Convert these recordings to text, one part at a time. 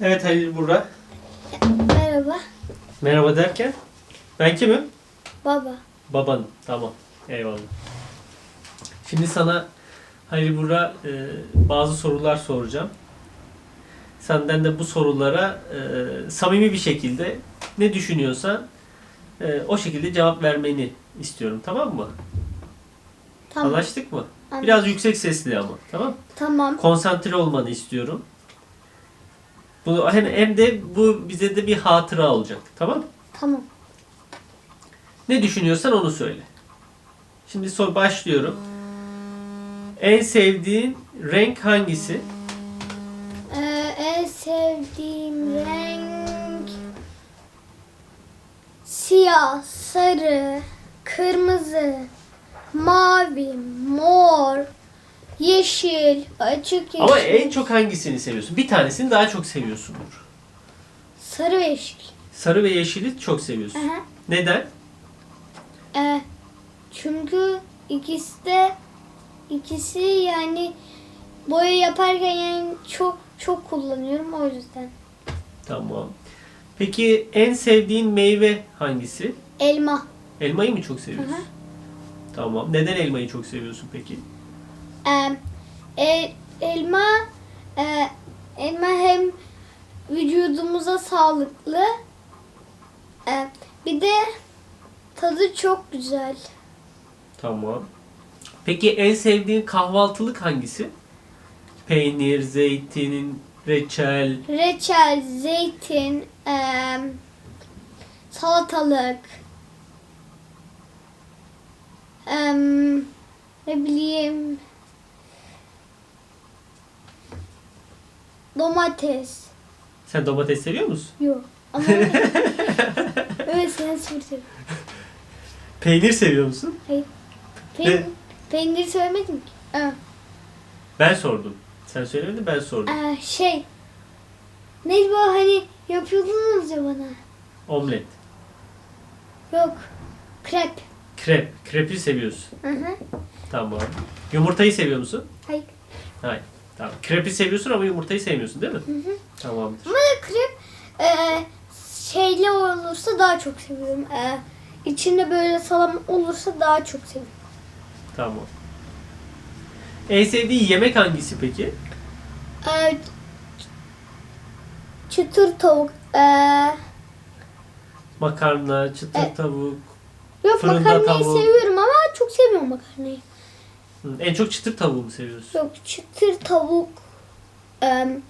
Evet Halil Burra. Merhaba. Merhaba derken ben kimim? Baba. Baban. Tamam. Eyvallah. Şimdi sana Halil Burra e, bazı sorular soracağım. Senden de bu sorulara e, samimi bir şekilde ne düşünüyorsan e, o şekilde cevap vermeni istiyorum. Tamam mı? Tamam. Anlaştık mı? Anlaştık. Biraz yüksek sesli ama. Tamam. Tamam. konsantre olmanı istiyorum. Bu hem, hem de bu bize de bir hatıra olacak. Tamam? Tamam. Ne düşünüyorsan onu söyle. Şimdi sor başlıyorum. En sevdiğin renk hangisi? Ee, en sevdiğim renk siyah, sarı, kırmızı, mavi, mor, yeşil, açık yeşil, Ama en çok hangisini seviyorsun? Bir tanesini daha çok seviyorsundur. sarı ve yeşil. Sarı ve yeşili çok seviyorsun. Aha. Neden? Ee, çünkü ikisi de ikisi yani boya yaparken yani çok çok kullanıyorum o yüzden. Tamam. Peki en sevdiğin meyve hangisi? Elma. Elmayı mı çok seviyorsun? Hı hı. Tamam. Neden elmayı çok seviyorsun peki? El- elma e, elma hem vücudumuza sağlıklı e, bir de tadı çok güzel. Tamam. Peki en sevdiğin kahvaltılık hangisi? Peynir, zeytin, reçel. Reçel, zeytin, e, salatalık, e, ne bileyim domates. Sen domates seviyor musun? Yok. Ama evet sen söyle. Peynir seviyor musun? Hayır. Ne? Peyn peynir söylemedim ki. Ee, Ben sordum. Sen söylemedin ben sordum. ee, şey. Neydi bu hani yapıyordunuz ya bana. Omlet. Yok. Krep. Krep. Krepi seviyorsun. Hı hı. Tamam. Yumurtayı seviyor musun? Hayır. Hayır. Tamam. Krepi seviyorsun ama yumurtayı sevmiyorsun değil mi? Hı hı. Tamamdır. Ama krep ee, şeyli olursa daha çok seviyorum. Ee, içinde böyle salam olursa daha çok seviyorum. Tamam. En sevdiğin yemek hangisi peki? Ee, çıtır tavuk. Ee, Makarna, çıtır E- tavuk. yok Fırında makarnayı tavuk. seviyorum ama çok sevmiyorum makarnayı. Hı, En çok çıtır tavuğu mu seviyorsun? Yok çıtır tavuk. em,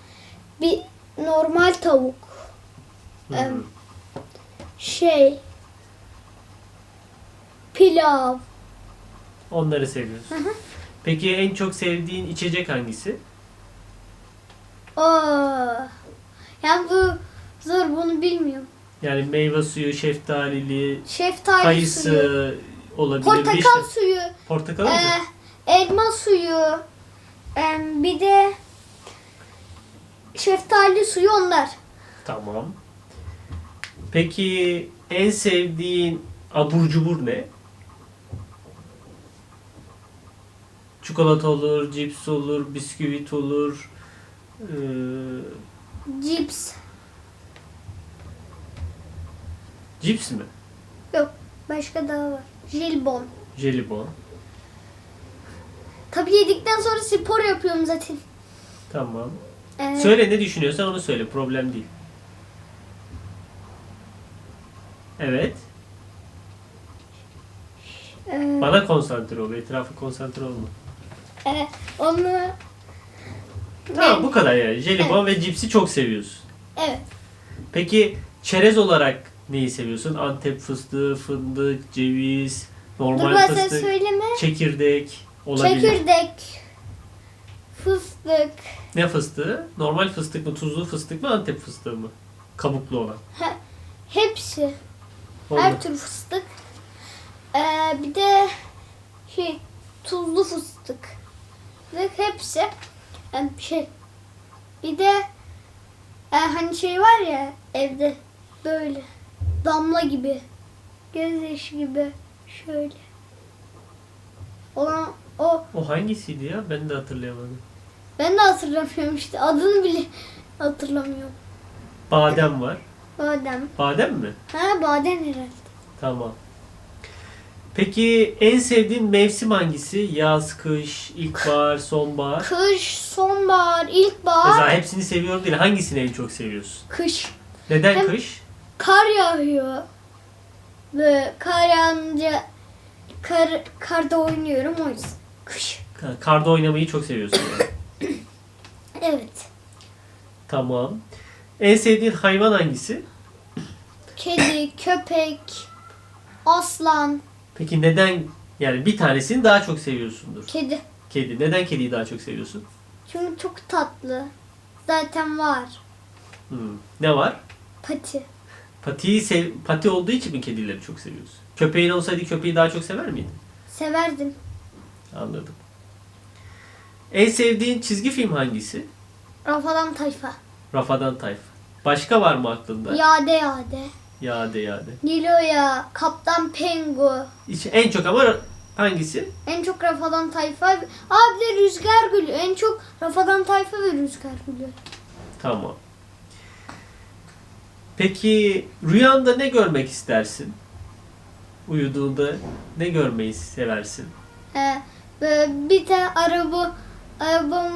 bir normal tavuk. Hı. Em, şey. Pilav. Onları seviyorsun. Hı hı. Peki en çok sevdiğin içecek hangisi? Aa. Yani bu zor bunu bilmiyorum. Yani meyve suyu, şeftalili, Şeftali suyu. kayısı olabilir. Portakal vişne- suyu. Portakal mı? e, elma suyu. bir de şeftali suyu onlar. Tamam. Peki en sevdiğin abur cubur ne? Çikolata olur, cips olur, bisküvit olur. Ee, Cips. cips mi? Yok. Başka daha var. Jelibon. Jelibon. Tabii yedikten sonra spor yapıyorum zaten. Tamam. Ee, Söyle ne düşünüyorsan onu söyle. Problem değil. Evet. e, Bana konsantre ol. Etrafa konsantre olma. e, onu Tamam bu kadar yani. Jelibon ve cipsi çok seviyorsun. evet. Peki çerez olarak neyi seviyorsun? Antep fıstığı, fındık, ceviz, Dur normal ben fıstık, söyleme. çekirdek olabilir. Çekirdek. Fıstık. Ne fıstığı? Normal fıstık mı, tuzlu fıstık mı, Antep fıstığı mı? Kabuklu olan. he- hepsi. Oldu. Her tür fıstık. Ee, bir de şey tuzlu fıstık. Ve hepsi em, şey. Bir de e, hani şey var ya evde böyle damla gibi gözyaşı gibi şöyle olan o O hangisiydi ya? Ben de hatırlayamadım. ben de hatırlamıyorum işte adını bile hatırlamıyorum. Badem var. Badem. Badem mi? Ha badem herhalde. Tamam. Peki en sevdiğin mevsim hangisi? Yaz, kış, ilkbahar, sonbahar? Kış, sonbahar, Mesela ilkbahar, hepsini seviyorum değil. Hangisini en çok seviyorsun? kış. Neden Hem- kış? Kar yağıyor. Ve kar yağınca kar, karda oynuyorum o yüzden. Kış. Ka- Karda oynamayı çok seviyorsun. yani. Evet. tamam. En sevdiğin hayvan hangisi? Kedi, köpek, aslan, Peki neden yani bir tanesini daha çok seviyorsundur? kedi. Kedi. Neden kediyi daha çok seviyorsun? Çünkü çok tatlı. Zaten var. Hmm. Ne var? Pati. Patiyi sev pati olduğu için mi kedileri çok seviyorsun? Köpeğin olsaydı köpeği daha çok sever miydin? Severdim. Anladım. En sevdiğin çizgi film hangisi? Rafadan tayfa. Rafadan Tayfa. Başka var mı aklında? Yade yade. Yade yade. Nilo'ya, Kaptan Pengu. En çok ama hangisi? En çok Rafadan Tayfa. Aa bir de Rüzgar Gülü. En çok Rafadan Tayfa ve Rüzgar Gülü. Tamam. Peki rüyanda ne görmek istersin? Uyuduğunda ne görmeyi seversin? Böyle bir tane araba, arabam,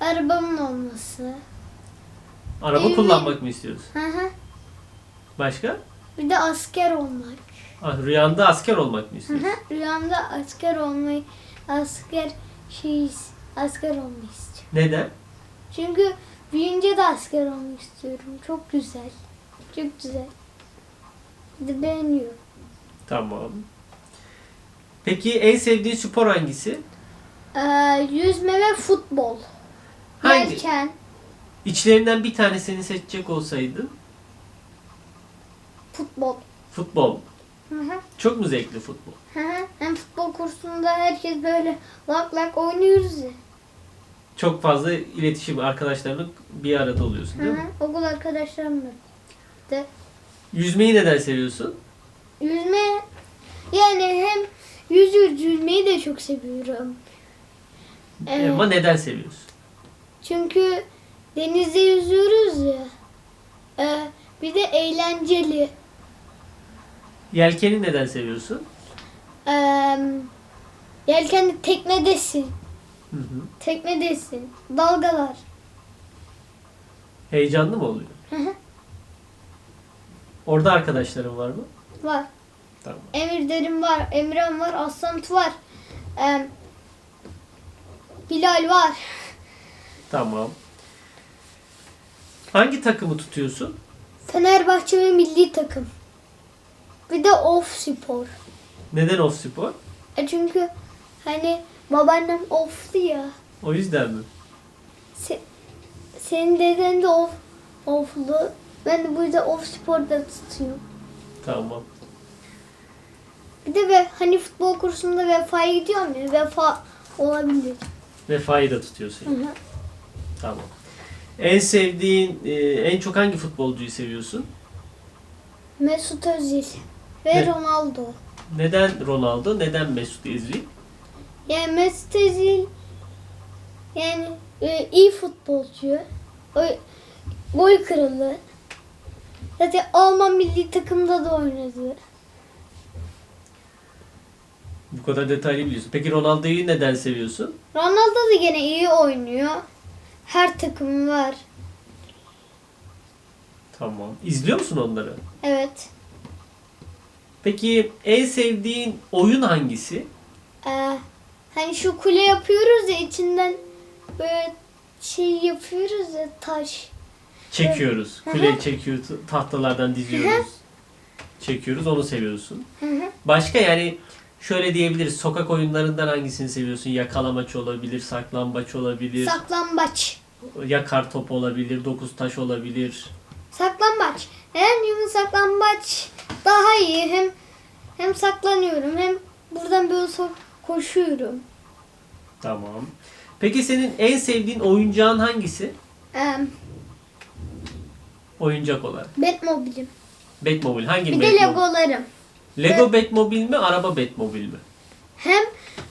arabamın olması. Araba Evet. kullanmak mı istiyorsun? Hı hı. Başka? Bir de asker olmak. Ah, rüyanda asker olmak mı Hı istiyorsun? hı. Rüyamda asker olmayı, asker şey, asker olmayı istiyorum. Neden? Çünkü büyüyünce de asker olmak istiyorum. Çok güzel. Çok güzel. De beğeniyorum. Tamam. Peki en sevdiğin spor hangisi? Ee, yüzme ve futbol. Hangi? Yelken. İçlerinden bir tanesini seçecek olsaydın Futbol. futbol. Hı hı. Çok mu zevkli futbol? Hı hı. Hem futbol kursunda herkes böyle lak lak oynuyoruz ya. Çok fazla iletişim arkadaşlarla bir arada oluyorsun Hı değil hı. mi? Okul arkadaşlarımla. De. Yüzmeyi neden seviyorsun? Yüzme yani hem yüz yüzmeyi de çok seviyorum. Evet. Ama neden seviyorsun? Çünkü denizde yüzüyoruz ya. Ee, bir de eğlenceli. Yelkeni neden seviyorsun? Ee, yelkenli teknedesin. Hı hı. Teknedesin. Dalgalar. Heyecanlı mı oluyor? Hı hı. Orada arkadaşların var mı? var. Tamam. Emir Derin var. Emirhan var. Aslan var. Ee, Bilal var. Tamam. Hangi takımı tutuyorsun? Fenerbahçe ve milli takım. Bir de Of Spor. Neden off spor? E çünkü hani babaannem of'tu ya. O yüzden mi? Se- senin deden de of, of'lu. Ben de bu yüzden of sporda tutuyorum. Tamam. Bir de ve hani futbol kursunda vefa'ya gidiyorum ya. Vefa olabilir. Vefa'yı da tutuyorsun. Hı hı. Tamam. En sevdiğin, e, en çok hangi futbolcuyu seviyorsun? Mesut Özil ve Ne? Ronaldo. Neden Ronaldo, neden Mesut Özil? Yani Mesut Özil yani e, iyi futbolcu. O, gol kralı. Zaten Alman milli takımda da oynadı. Bu kadar detaylı biliyorsun. Peki Ronaldo'yu neden seviyorsun? Ronaldo da gene iyi oynuyor. Her takım var. Tamam. İzliyor musun onları? Evet. Peki en sevdiğin oyun hangisi? Ee, hani şu kule yapıyoruz ya içinden böyle şey yapıyoruz ya taş. Çekiyoruz. Kuleyi çekiyoruz. Tahtalardan diziyoruz. Çekiyoruz. Onu seviyorsun. Başka yani şöyle diyebiliriz. Sokak oyunlarından hangisini seviyorsun? Yakalamaç olabilir, saklambaç olabilir, Saklambaç. yakar top olabilir, dokuz taş olabilir. Saklambaç. Neden? Çünkü saklambaç daha iyi. Hem hem saklanıyorum hem buradan böyle so- koşuyorum. Tamam. Peki senin en sevdiğin oyuncağın hangisi? Ee, Oyuncak olarak. Batmobile'im. Batmobile. Hangi Bir de Batmobile? Legolarım. Lego Batmobile mi, araba Batmobile mi? Hem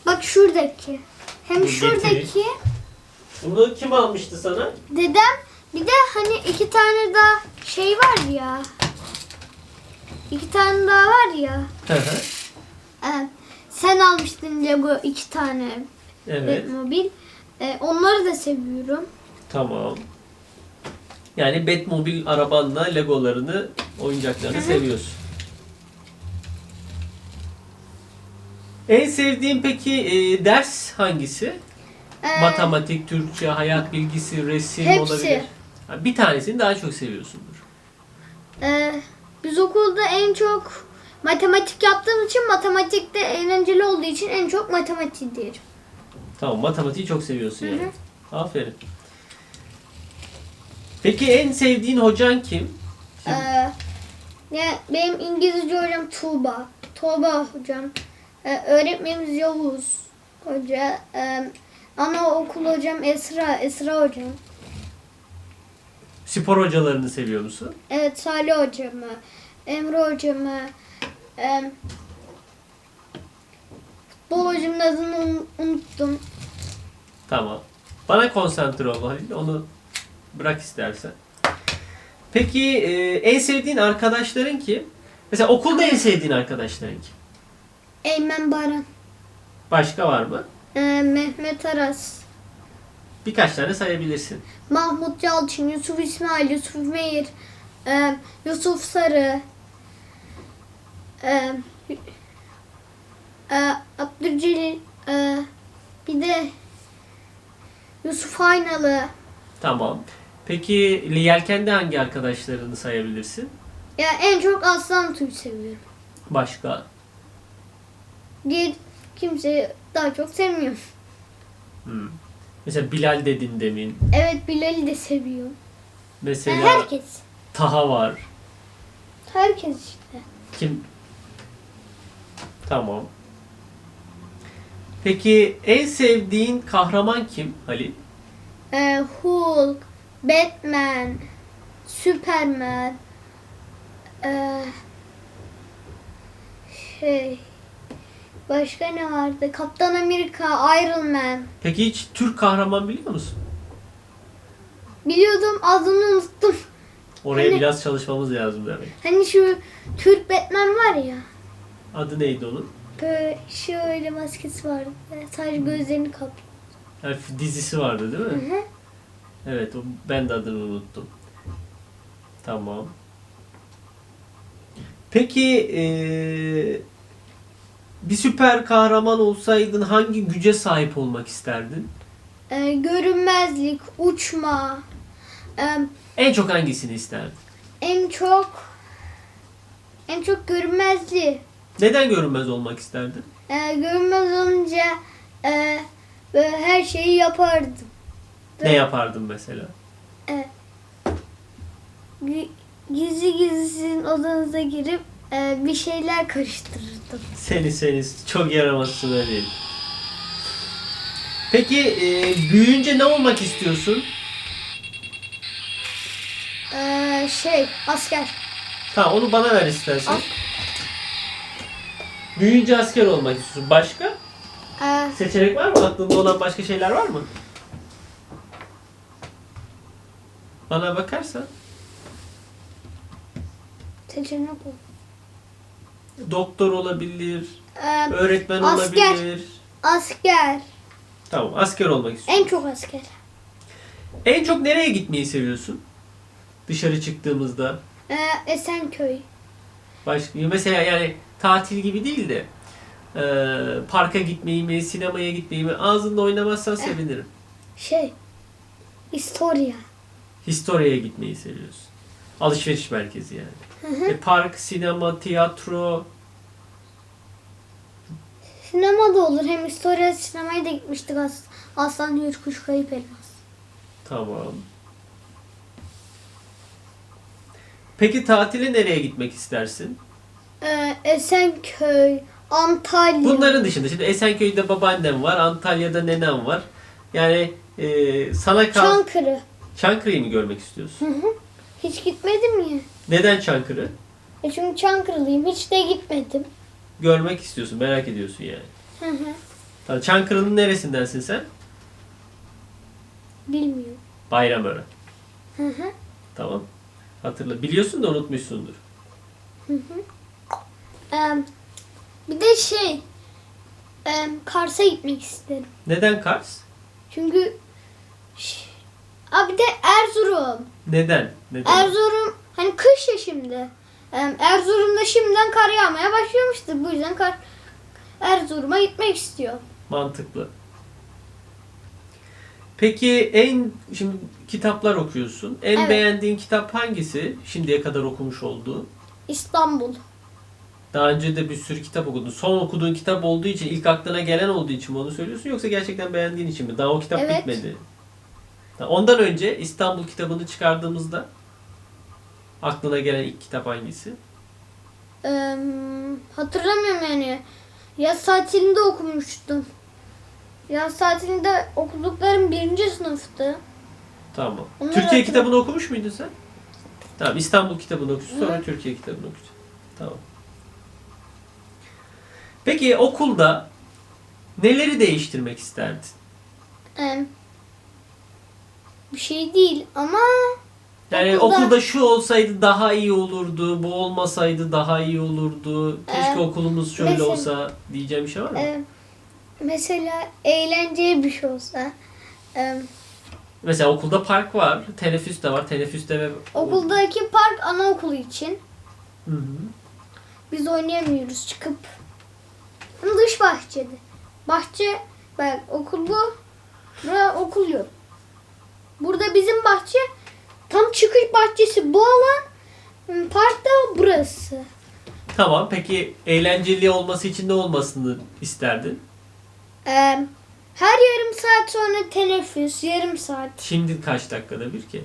bak şuradaki. Hem Dur, şuradaki. Bunu kim almıştı sana? dedem Bir de hani iki tane daha şey var ya. İki tane daha var ya. Hı hı. Ee, sen almıştın Lego iki tane evet. Batmobil. Ee, onları da seviyorum. Tamam. Yani Batmobile arabanla Legolarını, oyuncaklarını seviyorsun. En sevdiğin peki e, ders hangisi? Ee, Matematik, Türkçe, hayat bilgisi, resim Hepsi. olabilir. Ha, Bir tanesini daha çok seviyorsundur. Ee, biz okulda en çok matematik yaptığım için matematikte eğlenceli olduğu için en çok matematik diyelim. Tamam, matematiği çok seviyorsun Hı yani. Aferin. Peki en sevdiğin hocan kim? Ee, ya benim İngilizce hocam Tuğba. Tuğba hocam. Ee, öğretmenimiz Yavuz Hoca. Ee, anaokul hocam Esra. Esra hocam. Spor hocalarını seviyor musun? Evet Salih hocamı. Emre hocamı. Ee, futbol hocamın adını un- unuttum. Tamam. Bana konsantre ol Halil. Onu bırak istersen. Peki e, en sevdiğin arkadaşların kim? Mesela okulda en sevdiğin arkadaşların kim? Eymen Baran. Başka var mı? Ee, Mehmet Aras. Birkaç tane sayabilirsin. Mahmut Yalçın, Yusuf İsmail, Yusuf Meyir, e, Yusuf Sarı, e, e, Abdülcelil, e, bir de Yusuf Aynalı. Tamam. Peki yelkende hangi arkadaşlarını sayabilirsin? Ya en çok Aslan Tuğ'u seviyorum. Başka? Diğer kimseyi daha çok sevmiyorum. Hmm. Mesela Bilal dedin demin. Evet Bilal'i de seviyorum. Mesela Yani herkes. Taha var. Herkes işte. Kim? Tamam. Peki en sevdiğin kahraman kim Halil? E, Hulk, Batman, Superman, e, şey, başka ne vardı? Kaptan Amerika, Iron Man. Peki hiç Türk kahraman biliyor musun? Biliyordum adını unuttum. Oraya Hani- biraz çalışmamız lazım demek. Hani şu Türk Batman var ya. Adı neydi onun? Böyle şöyle maskesi vardı. Sadece gözlerini kaplıyor. Yani dizisi vardı değil Hı mi? hı. Evet, o, ben de adını unuttum. Tamam. Peki eee, bir süper kahraman olsaydın hangi güce sahip olmak isterdin? E, görünmezlik, uçma. E, En çok hangisini isterdin? en çok en çok görünmezliği. Neden görünmez olmak isterdin? E, görünmez olunca e, böyle her şeyi yapardım. Ne yapardın mesela? E, gi- gizli gizli sizin odanıza girip e, bir şeyler karıştırırdım. Seni seni çok yaramazsın öyle. Peki eee, büyüyünce ne olmak istiyorsun? E, şey asker. Tamam onu bana ver istersen. Al. Büyüyünce asker olmak istiyorsun. Başka? E, Seçenek var mı? Aklında olan başka şeyler var mı? Bana bakarsan seçenek o. doktor olabilir, E, öğretmen Asker. olabilir. asker. Tamam, asker olmak istiyorsun. En çok asker. En çok nereye gitmeyi seviyorsun? Dışarı çıktığımızda. E, Esenköy. Başka mesela yani tatil gibi değil de e, parka gitmeyi mi, sinemaya gitmeyi mi ağzında oynamazsan sevinirim. Şey. İstoria. Historia'ya gitmeyi seviyorsun. Alışveriş merkezi yani. Hı hı. E, park, sinema, tiyatro. Sinema da olur. Hem İstoria sinemaya da gitmiştik. As Aslan Yurt Kuş Kayıp Elmas. Tamam. Peki tatile nereye gitmek istersin? Ee, Esenköy, Antalya. Bunların dışında şimdi Esenköy'de babaannem var, Antalya'da nenem var. Yani e, sana kal Çankırı. Çankırı'yı mı görmek istiyorsun? Hı hı. Hiç gitmedim ya. Neden Çankırı? E çünkü Çankırılıyım. Hiç de gitmedim. Görmek istiyorsun, merak ediyorsun yani. Hı hı. Tamam, Çankırı'nın neresindensin sen? Bilmiyorum. Bayramören. Hı hı. Tamam. Hatırla. Biliyorsun da unutmuşsundur. Ee, bir de şey e, Kars'a gitmek isterim. Neden Kars? Çünkü Ş- Aa, bir de Erzurum. Neden? Neden? Erzurum hani kış ya şimdi. Erzurum'da şimdiden kar yağmaya başlamıştır. Bu yüzden kar Erzurum'a gitmek istiyor. Mantıklı. Peki en şimdi kitaplar okuyorsun. En Evet. beğendiğin kitap hangisi? Şimdiye kadar okumuş olduğun. İstanbul. Daha önce de bir sürü kitap okudun. Son okuduğun kitap olduğu için, ilk aklına gelen olduğu için mi onu söylüyorsun yoksa gerçekten beğendiğin için mi? Daha o kitap Evet. bitmedi. Ondan önce İstanbul kitabını çıkardığımızda aklına gelen ilk kitap hangisi? Ee, hatırlamıyorum yani. Yaz tatilinde okumuştum. Yaz tatilinde okuduklarım birinci sınıftı. Tamam. Onları Türkiye hatırlam- kitabını okumuş muydun sen? Tamam. İstanbul kitabını okuyorsun sonra Hı. Türkiye kitabını okuyorsun. Tamam. Peki okulda neleri değiştirmek isterdin? Ee, bir şey değil ama Yani Okulda- okulda şu olsaydı daha iyi olurdu, bu olmasaydı daha iyi olurdu. Keşke Ee, okulumuz şöyle mesela- olsa diyeceğim bir şey var mı? e, mesela eğlenceli bir şey olsa. e, Mesela okulda park var, teneffüs de var. Teneffüste ve okuldaki park anaokulu için. Hı hı. Biz oynayamıyoruz çıkıp. Ama dış bahçede. Bahçe, bak okul bu. Burada okul yok. Burada bizim bahçe tam çıkış bahçesi bu alan. Park da burası. Tamam. Peki eğlenceli olması için ne olmasını isterdin? Ee, her yarım saat sonra teneffüs, yarım saat. Şimdi kaç dakikada bir ki?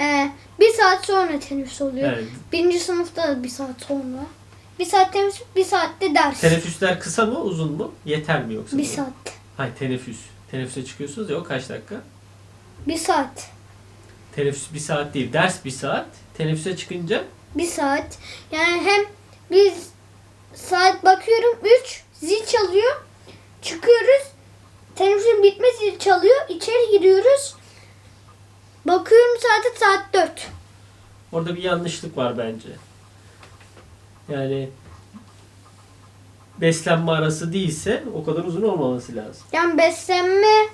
Ee, bir saat sonra teneffüs oluyor. Yani Birinci sınıfta da bir saat sonra. Bir saat teneffüs, bir saatte ders. teneffüsler kısa mı, uzun mu? Yeter mi yoksa? bir bu? saat. Hayır teneffüs. Teneffüse çıkıyorsunuz ya o kaç dakika? Bir saat. Teneffüs bir saat değil. Ders bir saat. Teneffüse çıkınca Bir saat. Yani hem biz saat bakıyorum 3 zil çalıyor. Çıkıyoruz. Teneffüsün bitme zil çalıyor. İçeri giriyoruz. Bakıyorum saate saat 4. orada bir yanlışlık var bence. Yani beslenme arası değilse o kadar uzun olmaması lazım. Yani beslenme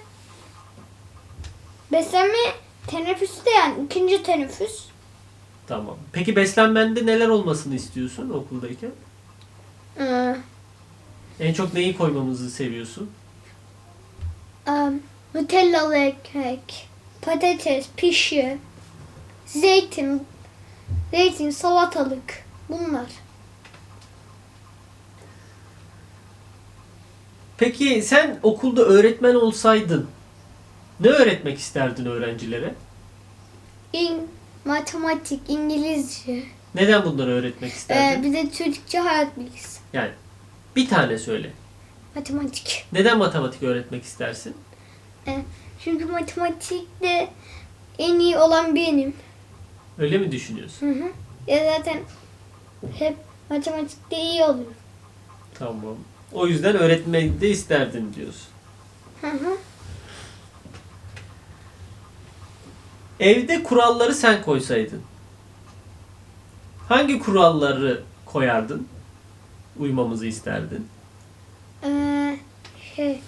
beslenme teneffüste yani ikinci teneffüs. Tamam. Peki beslenmende neler olmasını istiyorsun okuldayken? Ee, En çok neyi koymamızı seviyorsun? um, Nutellalı ekmek, patates, pişi, zeytin, zeytin, salatalık bunlar. Peki sen okulda öğretmen olsaydın ne öğretmek isterdin öğrencilere? İn, matematik, İngilizce, Neden bunları öğretmek ee, isterdin? bir de Türkçe hayat bilgisi, Yani bir tane söyle. matematik. Neden matematik öğretmek istersin? Çünkü matematikte en iyi olan benim. Öyle mi düşünüyorsun? Hı hı. Ya zaten hep matematikte iyi oluyor. Tamam. O yüzden öğretmeyi de isterdin diyorsun. Hı hı. Evde kuralları sen koysaydın. Hangi kuralları koyardın? Uymamızı isterdin. Ee, şey.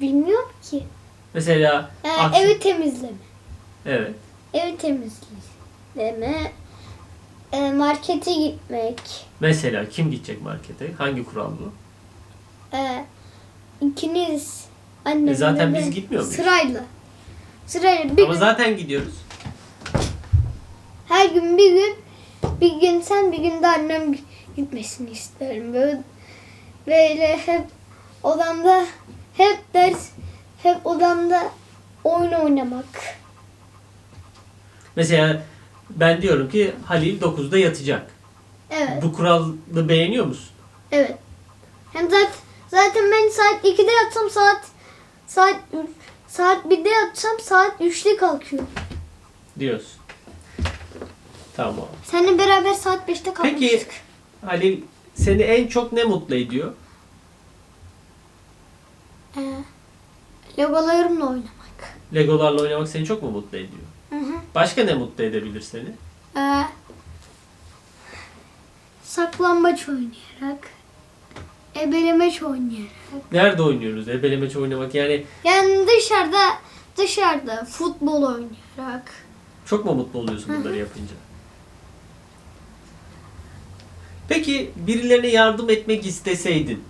Bilmiyorum ki. Mesela Ee, akşam- evi temizleme. Evet. Ev temizleme. Ee, markete gitmek. Mesela kim gidecek markete? Hangi kural bu? Ee, ikiniz annemle E zaten biz gitmiyor muyuz? Sırayla. Sırayla bir Ama gün, zaten gidiyoruz. her gün bir gün bir gün sen bir gün de annem gitmesini isterim. Böyle, böyle hep odamda hep ders hep odamda oyun oynamak. Mesela ben diyorum ki Halil 9'da yatacak. Evet. Bu kuralı beğeniyor musun? Evet. Hem zaten zaten ben saat 2'de yatsam saat saat saat 1'de yatsam saat 3'te kalkıyorum. Diyorsun. Tamam. Seninle beraber saat 5'te kalkmıştık. Peki Halil seni en çok ne mutlu ediyor? Ee, Legolarımla oynamak. Legolarla oynamak seni çok mu mutlu ediyor? Hı hı. Başka ne mutlu edebilir seni? Ee, saklambaç oynayarak. Ebelemeç oynayarak. Nerede oynuyoruz? Ebelemeç oynamak yani Yani dışarıda dışarıda futbol oynayarak. çok mu mutlu oluyorsun bunları yapınca? Peki birilerine yardım etmek isteseydin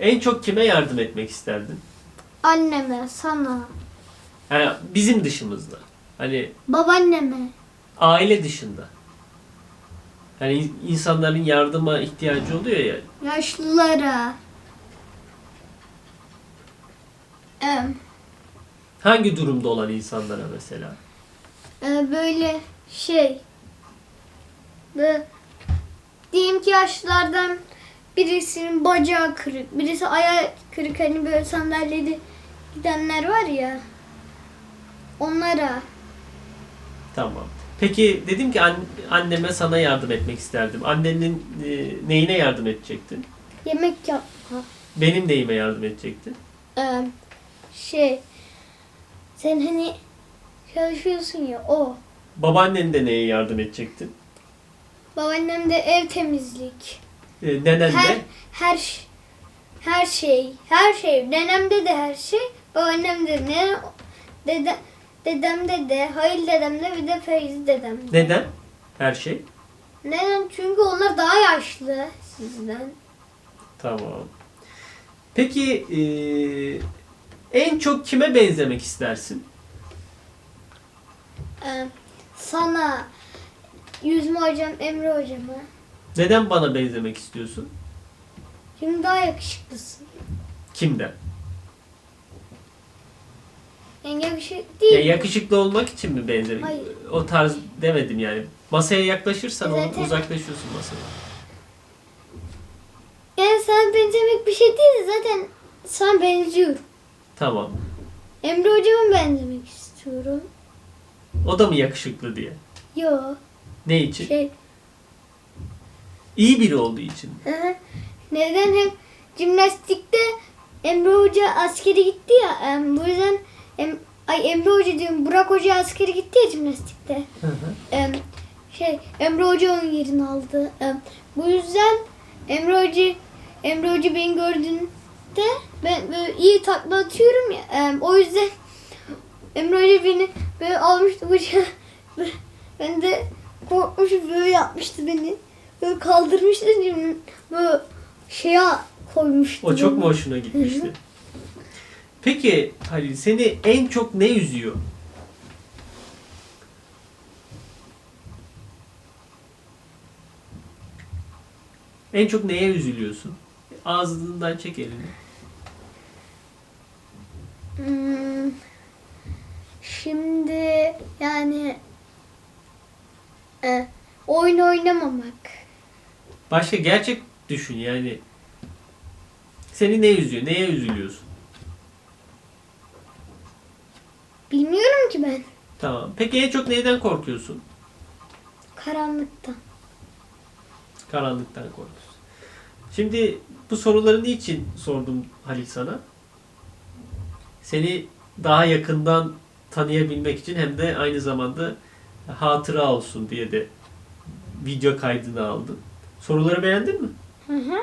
en çok kime yardım etmek isterdin? Anneme, sana, Yani bizim dışımızda. Hani babaanneme. aile dışında. Hani insanların yardıma ihtiyacı oluyor ya. Yaşlılara. Em, Hangi durumda olan insanlara mesela? e, böyle şey. Böyle, diyelim ki yaşlılardan birisinin bacağı kırık, birisi ayağı kırık hani böyle sandalyede gidenler var ya. Onlara. Tamam. Peki dedim ki an- anneme sana yardım etmek isterdim. Annenin e, neyine yardım edecektin? Yemek yapma. Benim neyime yardım edecektin? Em, şey. Sen hani çalışıyorsun ya o. Babaannen de neye yardım edecektin? Babaannem de ev temizlik. E, nenen Her de her her şey, her şey. Nenemde de her şey, babaannemde ne dede dedemde de, Halil dedemde bir de Feyzi dedemde. neden? Her şey. Neden? Çünkü onlar daha yaşlı sizden. Tamam. Peki e, en çok kime benzemek istersin? Ee, sana Yüzme hocam, Emre hocama. Neden bana benzemek istiyorsun? Şimdi daha yakışıklısın. Kimden? Yani yakışıklı Ya değil. yakışıklı olmak için mi benzemek? Hayır. O tarz demedim yani. Masaya yaklaşırsan onu- Zaten- uzaklaşıyorsun masaya. Yani sana benzemek bir şey değil de zaten sana benziyorum. Tamam. Emre hocama benzemek istiyorum. O da mı yakışıklı diye? Yo Ne için? şey İyi biri olduğu için. Hı hı. Neden hem jimnastikte Emre Hoca askeri gitti ya. bu yüzden em, ay Emre Hoca diyorum Burak Hoca askeri gitti ya jimnastikte. Hı hı. Em, şey Emre Hoca onun yerini aldı. Em, bu yüzden Emre Hoca Emre Hoca beni gördüğünde ben böyle iyi takla atıyorum ya. em, o yüzden Emre Hoca beni böyle almıştı bıçağı. Ben de korkmuşum böyle yapmıştı beni. Böyle kaldırmıştı böyle şeye koymuştu. O çok mu hoşuna gitmişti? Peki Halil seni en çok ne üzüyor? En çok neye üzülüyorsun? Ağzından çek elini. Hmm, şimdi yani e, oyun oynamamak. Başka gerçek düşün yani. Seni ne üzüyor? Neye üzülüyorsun? Bilmiyorum ki ben. Tamam. Peki en çok neyden korkuyorsun? Karanlıktan. Karanlıktan korkuyorsun. Şimdi bu soruları niçin sordum Halil sana? Seni daha yakından tanıyabilmek için hem de aynı zamanda hatıra olsun diye de video kaydını aldım. Soruları beğendin mi? Hı hı.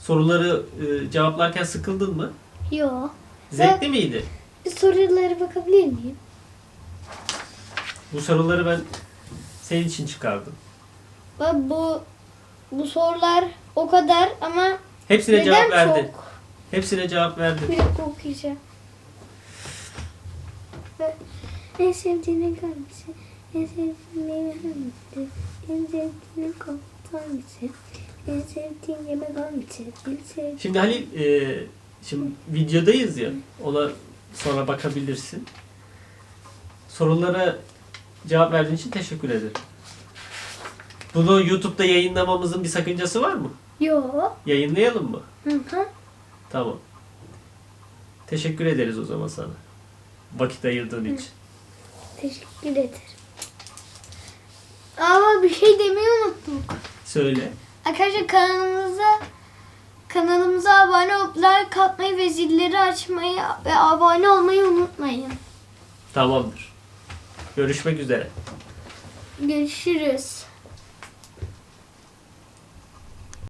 Soruları e, cevaplarken sıkıldın mı? Yo. Zevkli miydi? Sorulara bakabilir miyim? Bu soruları ben senin için çıkardım. Bak bu bu sorular o kadar ama Hepsine neden cevap verdin. çok? Hepsine cevap verdin. Bir okuyacağım. En sevdiğin renk hangisi? En sevdiğin meyve hangisi? En sevdiğin kahvaltı hangisi? En sevdiğin yemek hangisi? En sevdiğin... Şimdi Halil, e, şimdi videodayız ya, ona sonra bakabilirsin. Sorulara cevap verdiğin için teşekkür ederim. Bunu YouTube'da yayınlamamızın bir sakıncası var mı? Yo. Yayınlayalım mı? Hı hı. Tamam. Teşekkür ederiz o zaman sana. Vakit ayırdığın için. Teşekkür ederim. Ama bir şey demeyi unuttuk. Söyle. Arkadaşlar kanalımıza Kanalımıza abone olup like atmayı ve zilleri açmayı ve abone olmayı unutmayın. Tamamdır. Görüşmek üzere. Görüşürüz.